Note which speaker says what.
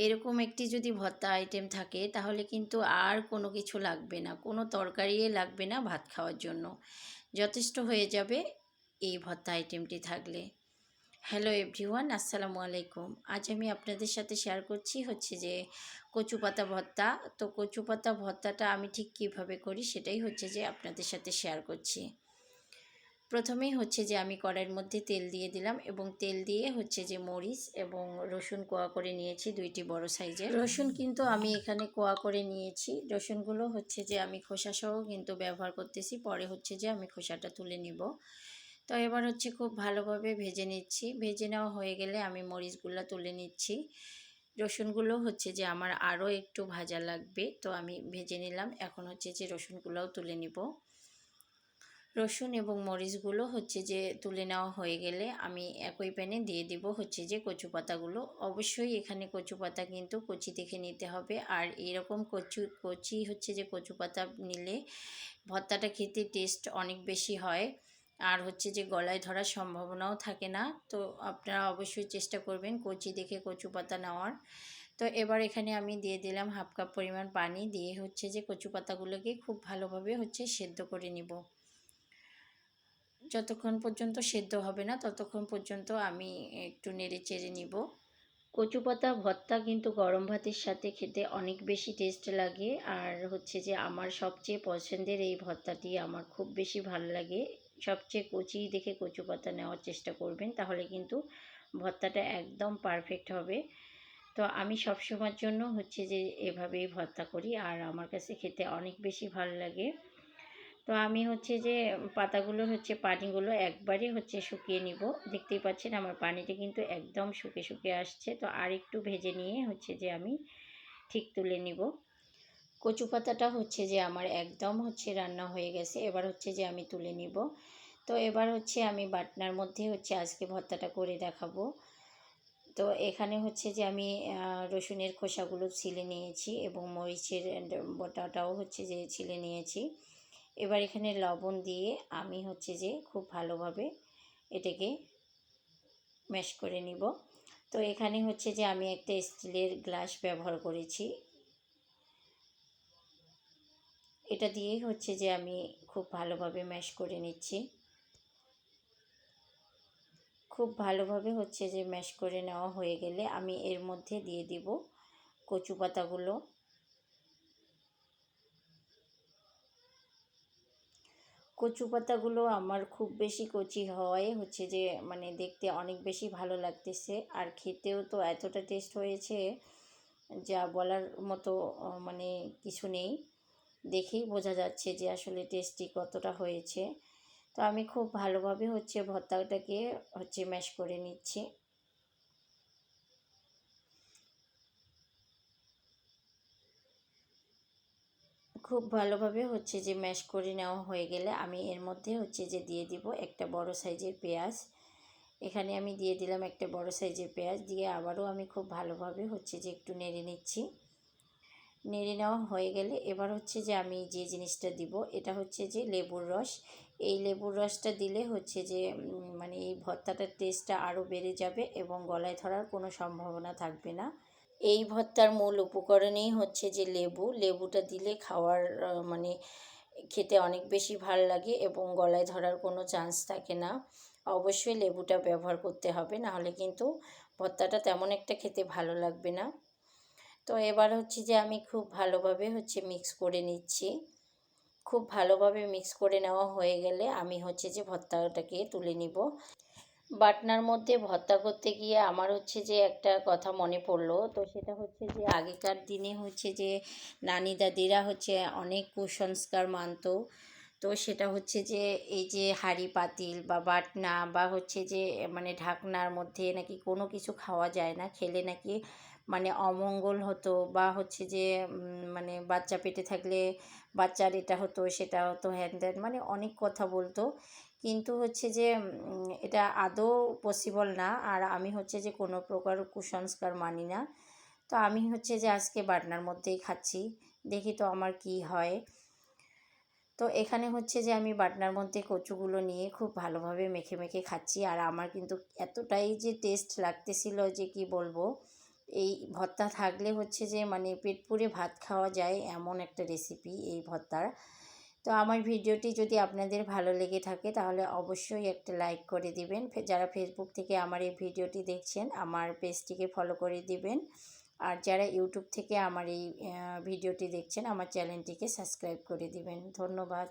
Speaker 1: এরকম একটি যদি ভর্তা আইটেম থাকে, তাহলে কিন্তু আর কোনো কিছু লাগবে না। কোনো তরকারিই লাগবে না ভাত খাওয়ার জন্য। যথেষ্ট হয়ে যাবে এই ভর্তা আইটেমটি থাকলে। হ্যালো এভরিওয়ান আসসালামু আলাইকুম। আজ আমি আপনাদের সাথে শেয়ার করছি হচ্ছে যে কচু পাতা ভর্তা। তো কচু পাতা ভর্তাটা আমি ঠিক কীভাবে করি সেটাই হচ্ছে যে আপনাদের সাথে শেয়ার করছি। প্রথমেই হচ্ছে যে আমি কড়াইয়ের মধ্যে তেল দিয়ে দিলাম এবং তেল দিয়ে হচ্ছে যে মরিচ এবং রসুন কোয়া করে নিয়েছি দুইটি বড় সাইজের। রসুন কিন্তু আমি এখানে কোয়া করে নিয়েছি। রসুনগুলো হচ্ছে যে আমি খোসা সহ কিন্তু ব্যবহার করতেছি। পরে হচ্ছে যে আমি খোসাটা তুলে নিব। তো এবার হচ্ছে খুব ভালোভাবে ভেজে নিচ্ছি। ভেজে নেওয়া হয়ে গেলে আমি মরিচগুলো তুলে নিচ্ছি। রসুনগুলো হচ্ছে যে আমার আরও একটু ভাজা লাগবে। তো আমি ভেজে নিলাম। এখন হচ্ছে যে রসুনগুলোও তুলে নিব। রসুন এবং মরিচগুলো হচ্ছে যে তুলে নেওয়া হয়ে গেলে আমি একই প্যানে দিয়ে দিব হচ্ছে যে কচু পাতাগুলো অবশ্যই এখানে কচু পাতা কিন্তু কচি দেখে নিতে হবে। আর এরকম কচু, কচি হচ্ছে যে কচু পাতা নিলে ভর্তাটা খেতে টেস্ট অনেক বেশি হয়। আর হচ্ছে যে গলায় ধরার সম্ভাবনাও থাকে না। তো আপনারা অবশ্যই চেষ্টা করবেন কচি দেখে কচু পাতা নেওয়ার। তো এবার এখানে আমি দিয়ে দিলাম হাফ কাপ পরিমাণ পানি দিয়ে হচ্ছে যে কচু পাতাগুলোকে খুব ভালোভাবে হচ্ছে সেদ্ধ করে নিব। যতক্ষণ পর্যন্ত সেদ্ধ হবে না, ততক্ষণ পর্যন্ত আমি একটু নেড়ে চেড়ে নিব। কচু পাতা, ভর্তা কিন্তু গরম ভাতের সাথে খেতে অনেক বেশি টেস্ট লাগে। আর হচ্ছে যে আমার সবচেয়ে পছন্দের এই ভর্তাটি আমার খুব বেশি ভালো লাগে। সবচেয়ে কচি দেখে কচু পাতা নেওয়ার চেষ্টা করবেন, তাহলে কিন্তু ভর্তাটা একদম পারফেক্ট হবে। তো আমি সবসময়ের জন্য হচ্ছে যে এভাবেই ভর্তা করি, আর আমার কাছে খেতে অনেক বেশি ভালো লাগে। তো আমি হচ্ছে যে পাতাগুলো হচ্ছে, পানিগুলো একবারে হচ্ছে শুকিয়ে নিব। দেখতেই পাচ্ছেন আমার পানিটা কিন্তু একদম শুকে শুকে আসছে। তো আর একটু ভেজে নিয়ে হচ্ছে যে আমি ঠিক তুলে নিব। কচু পাতাটা হচ্ছে যে আমার একদম হচ্ছে রান্না হয়ে গেছে। এবার হচ্ছে যে আমি তুলে নিব। তো এবার হচ্ছে আমি বাটনার মধ্যে হচ্ছে আজকে ভর্তাটা করে দেখাবো। তো এখানে হচ্ছে যে আমি রসুনের খোসাগুলো ছিলে নিয়েছি এবং মরিচের বটাটাও হচ্ছে যে ছিলে নিয়েছি। এবার এখানে লবণ দিয়ে আমি হচ্ছে যে খুব ভালোভাবে এটাকে ম্যাশ করে নিব। তো এখানে হচ্ছে যে আমি একটা স্টিলের গ্লাস ব্যবহার করেছি। এটা দিয়েই হচ্ছে যে আমি খুব ভালোভাবে ম্যাশ করে নিচ্ছি। খুব ভালোভাবে হচ্ছে যে ম্যাশ করে নেওয়া হয়ে গেলে আমি এর মধ্যে দিয়ে দিব কচু পাতাগুলো কচু পাতাগুলো আমার খুব বেশি কচি হওয়ায় হচ্ছে যে মানে দেখতে অনেক বেশি ভালো লাগতেছে। আর খেতেও তো এতটা টেস্ট হয়েছে, যা বলার মতো মানে কিছু নেই। দেখেই বোঝা যাচ্ছে যে আসলে টেস্টি কতটা হয়েছে। তো আমি খুব ভালোভাবে হচ্ছে ভর্তাটাকে হচ্ছে ম্যাশ করে নিচ্ছি। খুব ভালোভাবে হচ্ছে যে ম্যাশ করে নেওয়া হয়ে গেলে আমি এর মধ্যে হচ্ছে যে দিয়ে দিব একটা বড় সাইজের পেঁয়াজ। এখানে আমি দিয়ে দিলাম একটা বড় সাইজের পেঁয়াজ, দিয়ে আবারও আমি খুব ভালোভাবে হচ্ছে যে একটু নেড়ে নিচ্ছি। নেড়ে নেওয়া হয়ে গেলে এবার হচ্ছে যে আমি যে জিনিসটা দিব, এটা হচ্ছে যে লেবুর রস। এই লেবুর রসটা দিলে হচ্ছে যে মানে এই ভর্তাটার টেস্টটা আরও বেড়ে যাবে এবং গলায় ধরার কোনো সম্ভাবনা থাকবে না। এই ভর্তার মূল উপকরণেই হচ্ছে যে লেবু। লেবুটা দিলে খাওয়ার মানে খেতে অনেক বেশি ভালো লাগে এবং গলায় ধরার কোনো চান্স থাকে না। অবশ্যই লেবুটা ব্যবহার করতে হবে, নাহলে কিন্তু ভর্তাটা তেমন একটা খেতে ভালো লাগবে না। তো এবার হচ্ছে যে আমি খুব ভালোভাবে হচ্ছে মিক্স করে নিচ্ছি। খুব ভালোভাবে মিক্স করে নেওয়া হয়ে গেলে আমি হচ্ছে যে ভর্তাটাকে তুলে নিব। বাটনার মধ্যে ভর্তা করতে গিয়ে আমার হচ্ছে যে একটা কথা মনে পড়ল। তো সেটা হচ্ছে যে আগেকার দিনে হচ্ছে যে নানি দাদিরা হচ্ছে অনেক কুসংস্কার মানত। তো সেটা হচ্ছে যে এই যে হাঁড়ি পাতিল বা বাটনা বা হচ্ছে যে মানে ঢাকনার মধ্যে নাকি কোনো কিছু খাওয়া যায় না। খেলে নাকি মানে অমঙ্গল হতো বা হচ্ছে যে মানে বাচ্চা পেটে থাকলে বাচ্চার এটা হতো সেটা হতো হ্যান মানে অনেক কথা বলতো। কিন্তু হচ্ছে যে এটা আদৌ পসিবল না। আর আমি হচ্ছে যে, কোনো প্রকার কুসংস্কার মানি না। তো আমি হচ্ছে যে, আজকে বাটনার মধ্যেই খাচ্ছি। দেখি তো আমার কি হয়। তো এখানে হচ্ছে যে, আমি বাটনার মধ্যে কচুগুলো নিয়ে খুব ভালোভাবে মেখে মেখে খাচ্ছি। আর আমার কিন্তু এতটাই যে টেস্ট লাগতেছিল যে, কি বলব? এই ভর্তা থাকলে হচ্ছে যে মানে পেট পুড়ে ভাত খাওয়া যায় এমন একটা রেসিপি এই ভর্তার। তো আমার ভিডিওটি যদি আপনাদের ভালো লেগে থাকে, তাহলে অবশ্যই একটা লাইক করে দিবেন। যারা ফেসবুক থেকে আমার এই ভিডিওটি দেখছেন, আমার পেজটিকে ফলো করে দিবেন। আর যারা ইউটিউব থেকে আমার এই ভিডিওটি দেখছেন, আমার চ্যানেলটিকে সাবস্ক্রাইব করে দিবেন। ধন্যবাদ।